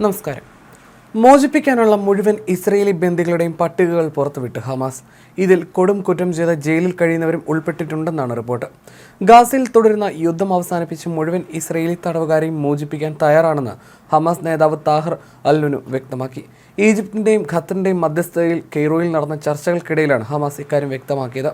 നമസ്കാരം. മോചിപ്പിക്കാനുള്ള മുഴുവൻ ഇസ്രയേലി ബന്ദികളുടെയും പട്ടികകൾ പുറത്തുവിട്ട് ഹമാസ്. ഇതിൽ കൊടും കുറ്റം ചെയ്ത ജയിലിൽ കഴിയുന്നവരും ഉൾപ്പെട്ടിട്ടുണ്ടെന്നാണ് റിപ്പോർട്ട്. ഗാസയിൽ തുടരുന്ന യുദ്ധം അവസാനിപ്പിച്ച് മുഴുവൻ ഇസ്രയേലി തടവുകാരെയും മോചിപ്പിക്കാൻ തയ്യാറാണെന്ന് ഹമാസ് നേതാവ് താഹർ അല്ലുനു വ്യക്തമാക്കി. ഈജിപ്തിന്റെയും ഖത്തറിന്റെയും മധ്യസ്ഥതയിൽ കെയ്റോയിൽ നടന്ന ചർച്ചകൾക്കിടയിലാണ് ഹമാസ് ഇക്കാര്യം വ്യക്തമാക്കിയത്.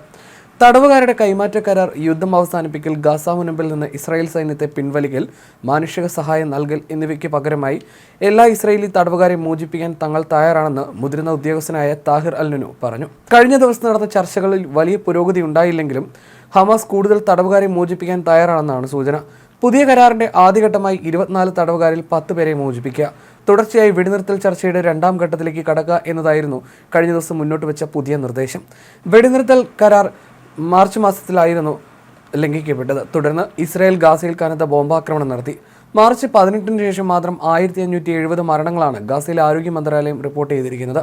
തടവുകാരുടെ കൈമാറ്റ കരാർ യുദ്ധം അവസാനിപ്പിക്കൽ ഗാസ മുനമ്പിൽ നിന്ന് ഇസ്രായേൽ സൈന്യത്തെ പിൻവലിക്കൽ മാനുഷിക സഹായം നൽകൽ എന്നിവയ്ക്ക് പകരമായി എല്ലാ ഇസ്രായേലി തടവുകാരെ മോചിപ്പിക്കാൻ തങ്ങൾ തയ്യാറാണെന്ന് മുതിർന്ന ഉദ്യോഗസ്ഥനായ താഹിർ അൽനുനു പറഞ്ഞു. കഴിഞ്ഞ ദിവസം നടന്ന ചർച്ചകളിൽ വലിയ പുരോഗതി ഉണ്ടായില്ലെങ്കിലും ഹമാസ് കൂടുതൽ തടവുകാരെ മോചിപ്പിക്കാൻ തയ്യാറാണെന്നാണ് സൂചന. പുതിയ കരാറിന്റെ ആദ്യഘട്ടമായി ഇരുപത്തിനാല് തടവുകാരിൽ പത്ത് പേരെ മോചിപ്പിക്കുക. തുടർച്ചയായി വെടിനിർത്തൽ ചർച്ചയുടെ രണ്ടാം ഘട്ടത്തിലേക്ക് കടക്കുക എന്നതായിരുന്നു കഴിഞ്ഞ ദിവസം മുന്നോട്ട് വെച്ച പുതിയ നിർദ്ദേശം. വെടിനിർത്തൽ കരാർ മാർച്ച് മാസത്തിലായിരുന്നു ലംഘിക്കപ്പെട്ടത്. തുടർന്ന് ഇസ്രായേൽ ഗാസയിൽ കനത്ത ബോംബാക്രമണം നടത്തി. മാർച്ച് പതിനെട്ടിന് ശേഷം മാത്രം ആയിരത്തി അഞ്ഞൂറ്റി എഴുപത് മരണങ്ങളാണ് ഗാസയിലെ ആരോഗ്യ മന്ത്രാലയം റിപ്പോർട്ട് ചെയ്തിരിക്കുന്നത്.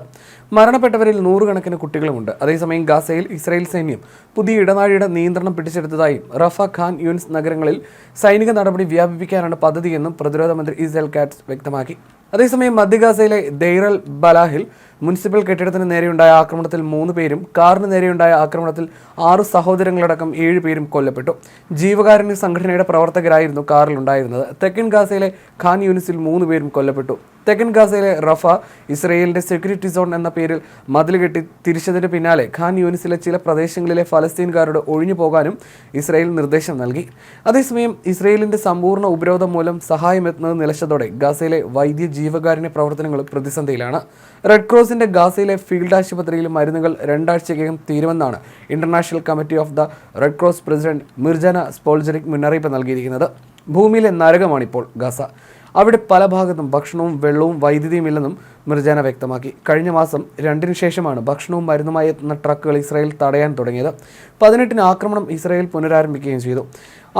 മരണപ്പെട്ടവരിൽ നൂറുകണക്കിന് കുട്ടികളുമുണ്ട്. അതേസമയം ഗാസയിൽ ഇസ്രായേൽ സൈന്യം പുതിയ ഇടനാഴിയുടെ നിയന്ത്രണം പിടിച്ചെടുത്തതായും റഫ ഖാൻ യൂൻസ് നഗരങ്ങളിൽ സൈനിക നടപടി വ്യാപിപ്പിക്കാനാണ് പദ്ധതിയെന്നും പ്രതിരോധ മന്ത്രി ഇസ്രായേൽ കാറ്റ്സ് വ്യക്തമാക്കി. അതേസമയം മധ്യ ഗാസയിലെ ദെയ്റൽ ബലാഹിൽ മുനിസിപ്പൽ കെട്ടിടത്തിന് നേരെയുണ്ടായ ആക്രമണത്തിൽ മൂന്ന് പേരും കാറിന് നേരെയുണ്ടായ ആക്രമണത്തിൽ ആറ് സഹോദരങ്ങളടക്കം ഏഴ് പേരും കൊല്ലപ്പെട്ടു. ജീവകാരുണ്യ സംഘടനയുടെ പ്രവർത്തകരായിരുന്നു കാറിലുണ്ടായിരുന്നത് തെക്കൻ ഗാസയിലെ ഖാൻ യൂണിസിൽ മൂന്ന് പേരും കൊല്ലപ്പെട്ടു. തെക്കൻ ഗാസയിലെ റഫ ഇസ്രയേലിന്റെ സെക്യൂരിറ്റി സോൺ എന്ന പേരിൽ മതിൽ കെട്ടി തിരിച്ചതിന് പിന്നാലെ ഖാൻ യൂണിസിലെ ചില പ്രദേശങ്ങളിലെ ഫലസ്തീൻകാരോട് ഒഴിഞ്ഞു പോകാനും ഇസ്രയേൽ നിർദ്ദേശം നൽകി. അതേസമയം ഇസ്രയേലിന്റെ സമ്പൂർണ ഉപരോധം മൂലം സഹായം എത്തുന്നത് നിലച്ചതോടെ ഗാസയിലെ വൈദ്യ ജീവകാരുണ്യ പ്രവർത്തനങ്ങൾ പ്രതിസന്ധിയിലാണ്. റെഡ് ക്രോസിന്റെ ഗാസയിലെ ഫീൽഡ് ആശുപത്രിയിൽ മരുന്നുകൾ രണ്ടാഴ്ചയ്ക്കകം തീരുമെന്നാണ് international committee of the Red Cross president Mirjana Spoljaric മുന്നറിയിപ്പ് നൽകിയിരിക്കുന്നത്. ഭൂമിയിലെ നരകമാണിപ്പോൾ ഗാസ. അവിടെ പല ഭാഗത്തും ഭക്ഷണവും വെള്ളവും വൈദ്യുതിയും ഇല്ലെന്നും മിർജാന വ്യക്തമാക്കി. കഴിഞ്ഞ മാസം രണ്ടിനു ശേഷമാണ് ഭക്ഷണവും മരുന്നുമായി എത്തുന്ന ട്രക്കുകൾ ഇസ്രായേൽ തടയാൻ തുടങ്ങിയത്. പതിനെട്ടിന് ആക്രമണം ഇസ്രായേൽ പുനരാരംഭിക്കുകയും ചെയ്തു.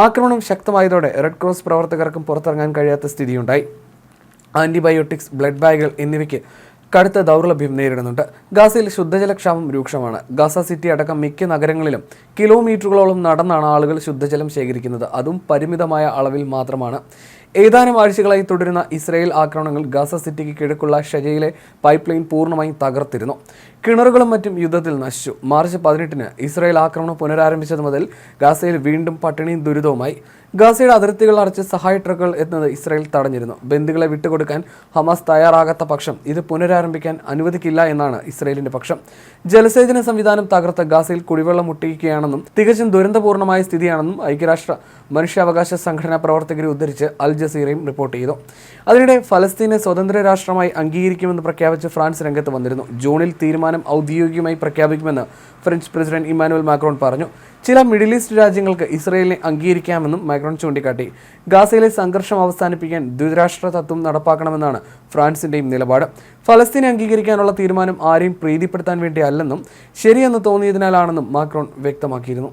ആക്രമണം ശക്തമായതോടെ റെഡ് ക്രോസ് പ്രവർത്തകർക്കും പുറത്തിറങ്ങാൻ കഴിയാത്ത സ്ഥിതിയുണ്ടായി. ആന്റിബയോട്ടിക്സ് ബ്ലഡ് ബാഗുകൾ എന്നിവയ്ക്ക് കടുത്ത ദൗർലഭ്യം നേരിടുന്നുണ്ട്. ഗാസയിൽ ശുദ്ധജലക്ഷാമം രൂക്ഷമാണ്. ഗാസ സിറ്റി അടക്കം മിക്ക നഗരങ്ങളിലും കിലോമീറ്ററുകളോളം നടന്നാണ് ആളുകൾ ശുദ്ധജലം ശേഖരിക്കുന്നത്. അതും പരിമിതമായ അളവിൽ മാത്രമാണ്. ഏതാനും ആഴ്ചകളായി തുടരുന്ന ഇസ്രായേൽ ആക്രമണങ്ങൾ ഗാസ സിറ്റിക്ക് കിഴക്കുള്ള ഷജയിലെ പൈപ്പ് ലൈൻ പൂർണമായും തകർത്തിരുന്നു. കിണറുകളും മറ്റും യുദ്ധത്തിൽ നശിച്ചു. മാർച്ച് പതിനെട്ടിന് ഇസ്രായേൽ ആക്രമണം പുനരാരംഭിച്ചത് മുതൽ ഗാസയിൽ വീണ്ടും പട്ടിണിയും ദുരിതവുമായി. ഗാസയുടെ അതിർത്തികൾ അടച്ച് സഹായ ട്രക്കുകൾ എത്തുന്നത് ഇസ്രായേൽ തടഞ്ഞിരുന്നു. ബന്ധുക്കളെ വിട്ടുകൊടുക്കാൻ ഹമാസ് തയ്യാറാകാത്ത പക്ഷം ഇത് പുനരാരംഭിക്കാൻ അനുവദിക്കില്ല എന്നാണ് ഇസ്രായേലിന്റെ പക്ഷം. ജലസേചന സംവിധാനം തകർത്ത ഗാസയിൽ കുടിവെള്ളം മുട്ടിക്കുകയാണെന്നും തികച്ചും ദുരന്തപൂർണമായ സ്ഥിതിയാണെന്നും ഐക്യരാഷ്ട്ര മനുഷ്യാവകാശ സംഘടനാ പ്രവർത്തകരെ ഉദ്ധരിച്ച് അൽ ജസീറയും റിപ്പോർട്ട് ചെയ്തു. അതിനിടെ ഫലസ്തീനെ സ്വതന്ത്ര രാഷ്ട്രമായി അംഗീകരിക്കുമെന്ന് പ്രഖ്യാപിച്ച് ഫ്രാൻസ് രംഗത്ത് വന്നിരുന്നു. ജൂണിൽ തീരുമാനം ഔദ്യോഗികമായി പ്രഖ്യാപിക്കുമെന്ന് ഫ്രഞ്ച് പ്രസിഡന്റ് ഇമ്മാനുവൽ മാക്രോൺ പറഞ്ഞു. ചില മിഡിൽ ഈസ്റ്റ് രാജ്യങ്ങൾക്ക് ഇസ്രയേലിനെ അംഗീകരിക്കാമെന്നും മാക്രോൺ ചൂണ്ടിക്കാട്ടി. ഗാസയിലെ സംഘർഷം അവസാനിപ്പിക്കാൻ ദ്വിരാഷ്ട്ര തത്വം നടപ്പാക്കണമെന്നാണ് ഫ്രാൻസിന്റെയും നിലപാട്. ഫലസ്തീനെ അംഗീകരിക്കാനുള്ള തീരുമാനം ആരെയും പ്രീതിപ്പെടുത്താൻ വേണ്ടിയല്ലെന്നും ശരിയെന്ന് തോന്നിയതിനാലാണെന്നും മാക്രോൺ വ്യക്തമാക്കിയിരുന്നു.